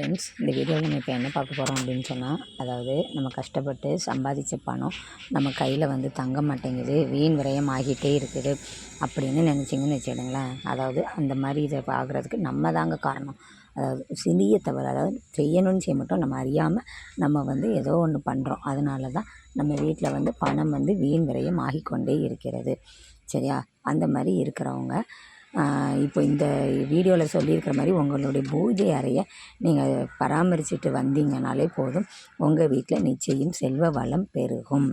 Friends இந்த வீடியோவில் நம்ம இப்போ என்ன பார்க்க போகிறோம் அப்படின்னு சொன்னால் அதாவது நம்ம கஷ்டப்பட்டு சம்பாதிச்ச பணம் நம்ம கையில் வந்து தங்க மாட்டேங்குது வீண் விரயம் ஆகிட்டே இருக்குது அப்படின்னு நினச்சிங்கன்னு வச்சுடுங்களேன் அதாவது அந்த மாதிரி இதை பார்க்குறதுக்கு நம்ம தாங்க காரணம். அதாவது சிறிய தவறு அதாவது செய்யணும்னு செய்ய மட்டும் நம்ம அறியாமல் நம்ம வந்து ஏதோ ஒன்று பண்ணுறோம் அதனால தான் நம்ம வீட்டில் வந்து பணம் வந்து வீண் விரயம் ஆகிக்கொண்டே இருக்கிறது. சரியா? அந்த மாதிரி இருக்கிறவங்க இப்போ இந்த வீடியோவில் சொல்லியிருக்கிற மாதிரி உங்களுடைய பூஜை அறையை நீங்கள் பராமரிச்சுட்டு வந்தீங்கனாலே போதும். உங்கள் வீட்டில் நிச்சயம் செல்வ வளம் பெருகும்.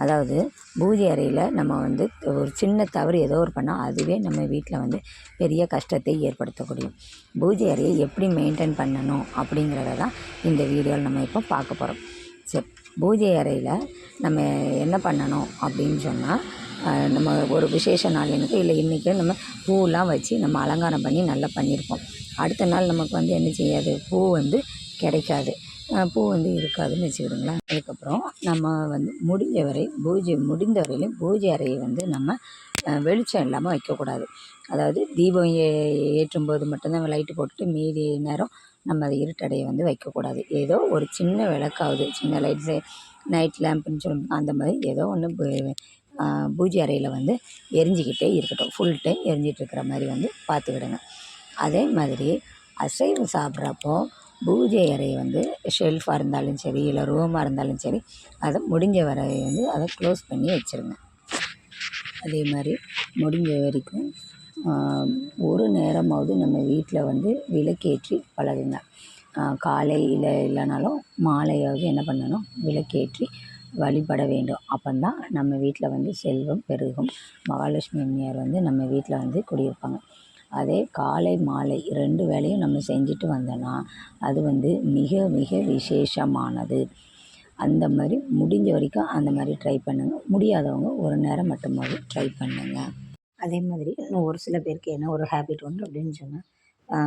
அதாவது பூஜை அறையில் நம்ம வந்து ஒரு சின்ன தவறு ஏதோ ஒரு பண்ணால் அதுவே நம்ம வீட்டில் வந்து பெரிய கஷ்டத்தை ஏற்படுத்தக்கூடியும் பூஜை அறையை எப்படி மெயின்டைன் பண்ணணும் அப்படிங்கிறத தான் இந்த வீடியோவில் நம்ம இப்போ பார்க்க போகிறோம் பூஜை அறையில் நம்ம என்ன பண்ணணும் அப்படின்னு சொன்னால் நம்ம ஒரு விசேஷ நாள் எனக்கு இல்லை இன்றைக்கி நம்ம பூவெலாம் வச்சு நம்ம அலங்காரம் பண்ணி நல்லா பண்ணியிருப்போம் அடுத்த நாள் நமக்கு வந்து என்ன செய்யாது? பூ வந்து கிடைக்காது. பூ வந்து இருக்காதுன்னு வச்சுக்கிடுங்களேன். அதுக்கப்புறம் நம்ம வந்து முடிஞ்ச வரை பூஜை முடிந்த வரையிலும் பூஜை அறையை வந்து நம்ம வெளிச்சம் இல்லாமல் வைக்கக்கூடாது. அதாவது தீபம் ஏ ஏற்றும் போது மட்டும்தான் லைட்டு போட்டுட்டு மீதி நேரம் நம்ம அதை இருட்டடைய வந்து வைக்கக்கூடாது. ஏதோ ஒரு சின்ன விளக்காவது சின்ன லைட்ஸு நைட் லேம்ப்புன்னு சொல்லி அந்த மாதிரி ஏதோ ஒன்று பூஜை அறையில் வந்து எரிஞ்சிக்கிட்டே இருக்கட்டும். ஃபுல் டைம் எரிஞ்சிட்டு இருக்கிற மாதிரி வந்து பார்த்துக்கிடுங்க அதே மாதிரி அசைவம் சாப்பிட்றப்போ பூஜை அறையை வந்து ஷெல்ஃபாக இருந்தாலும் சரி இல்லை ரூமாக இருந்தாலும் சரி அதை முடிஞ்ச வரை வந்து அதை க்ளோஸ் பண்ணி வச்சுருங்க. அதே மாதிரி முடிஞ்ச வரைக்கும் ஒரு நேரமாவது நம்ம வீட்டில் வந்து விளக்கேற்றி பழகுங்க. காலையில் இல்லைனாலும் மாலையாவது என்ன பண்ணணும்? விளக்கேற்றி வழிபட வேண்டும். அப்போந்தான் நம்ம வீட்டில் வந்து செல்வம் பெருகும். மகாலட்சுமி அம்மையார் வந்து நம்ம வீட்டில் வந்து குடியிருப்பாங்க. அதே காலை மாலை ரெண்டு வேலையும் நம்ம செஞ்சுட்டு வந்தோன்னா அது வந்து மிக மிக விசேஷமானது. அந்த மாதிரி முடிஞ்ச வரைக்கும் அந்த மாதிரி ட்ரை பண்ணுங்கள் முடியாதவங்க ஒரு நேரம் மட்டுமாவது ட்ரை பண்ணுங்கள் அதே மாதிரி இன்னும் ஒரு சில பேருக்கு என்ன ஒரு ஹேபிட் உண்டு அப்படின்னு சொன்னால்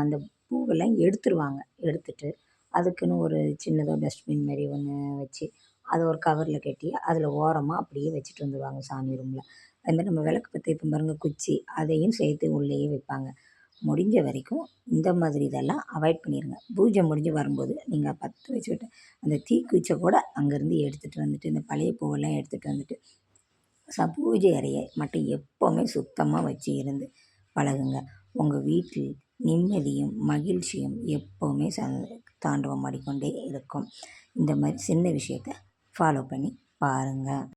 அந்த பூவெல்லாம் எடுத்துருவாங்க. எடுத்துட்டு அதுக்குன்னு ஒரு சின்னதாக டஸ்ட்பின் மாதிரி ஒன்று வச்சு அதை ஒரு கவரில் கட்டி அதில் ஓரமாக அப்படியே வச்சுட்டு வந்துடுவாங்க சாமி ரூமில் அதுமாதிரி நம்ம விளக்கு பற்றி இப்போ பாருங்கள் குச்சி. அதையும் சேர்த்து உள்ளேயே வைப்பாங்க. முடிஞ்ச வரைக்கும் இந்த மாதிரி இதெல்லாம் அவாய்ட் பண்ணிடுங்க பூஜை முடிஞ்சு வரும்போது நீங்கள் பற்ற வச்சுக்கிட்டு அந்த தீக்குச்சை கூட அங்கேருந்து எடுத்துகிட்டு வந்துட்டு இந்த பழைய பூவெல்லாம் எடுத்துகிட்டு வந்துட்டு ச பூஜை அறையை மட்டும் எப்போவுமே சுத்தமாக வச்சு இருந்து பழகுங்க. உங்கள் வீட்டில் நிம்மதியும் மகிழ்ச்சியும் எப்போவுமே ச தாண்டவம் ஆடிக்கொண்டே இருக்கும். இந்த மாதிரி சின்ன விஷயத்த ஃபாலோ பண்ணி பாருங்கள்